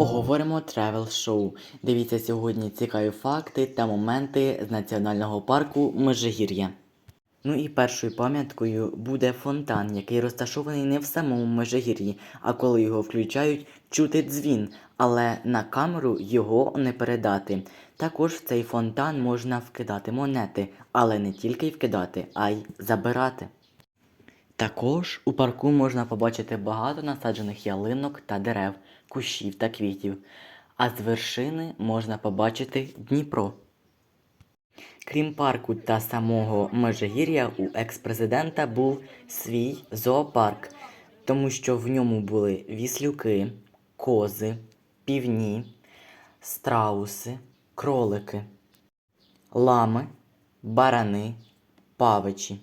Поговоримо тревел шоу. Дивіться сьогодні цікаві факти та моменти з національного парку Межигір'я. Ну і першою пам'яткою буде фонтан, який розташований не в самому Межигір'ї, а коли його включають, чути дзвін, але на камеру його не передати. Також в цей фонтан можна вкидати монети, але не тільки й вкидати, а й забирати. Також у парку можна побачити багато насаджених ялинок та дерев, кущів та квітів, а з вершини можна побачити Дніпро. Крім парку та самого Межигір'я, у екс-президента був свій зоопарк, тому що в ньому були віслюки, кози, півні, страуси, кролики, лами, барани, павичі.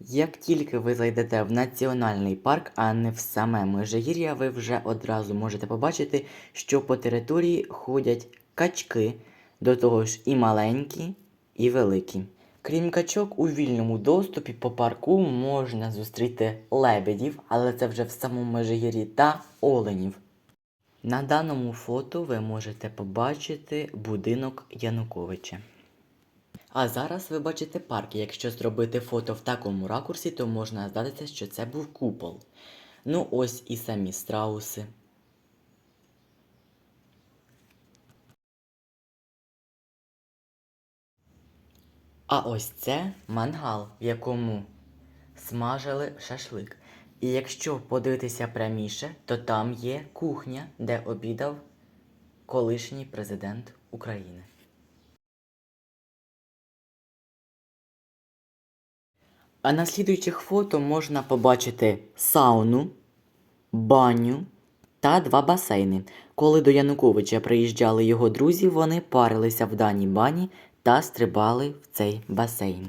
Як тільки ви зайдете в національний парк, а не в саме Межигір'я, ви вже одразу можете побачити, що по території ходять качки, до того ж і маленькі, і великі. Крім качок, у вільному доступі по парку можна зустріти лебедів, але це вже в самому Межигір'ї, та оленів. На даному фото ви можете побачити будинок Януковича. А зараз ви бачите парк. Якщо зробити фото в такому ракурсі, то можна здатися, що це був купол. Ну, ось і самі страуси. А ось це мангал, в якому смажили шашлик. І якщо подивитися пряміше, то там є кухня, де обідав колишній президент України. А на слідуючих фото можна побачити сауну, баню та два басейни. Коли до Януковича приїжджали його друзі, вони парилися в даній бані та стрибали в цей басейн.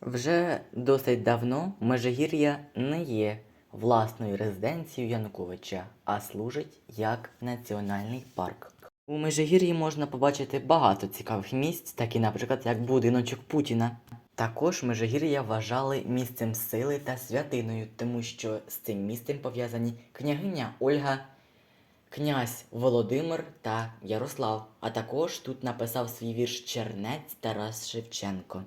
Вже досить давно Межигір'я не є власною резиденцією Януковича, а служить як національний парк. У Межигір'ї можна побачити багато цікавих місць, такі, наприклад, як будиночок Путіна. Також Межигір'я вважали місцем сили та святиною, тому що з цим місцем пов'язані княгиня Ольга, князь Володимир та Ярослав. А також тут написав свій вірш Чернець Тарас Шевченко.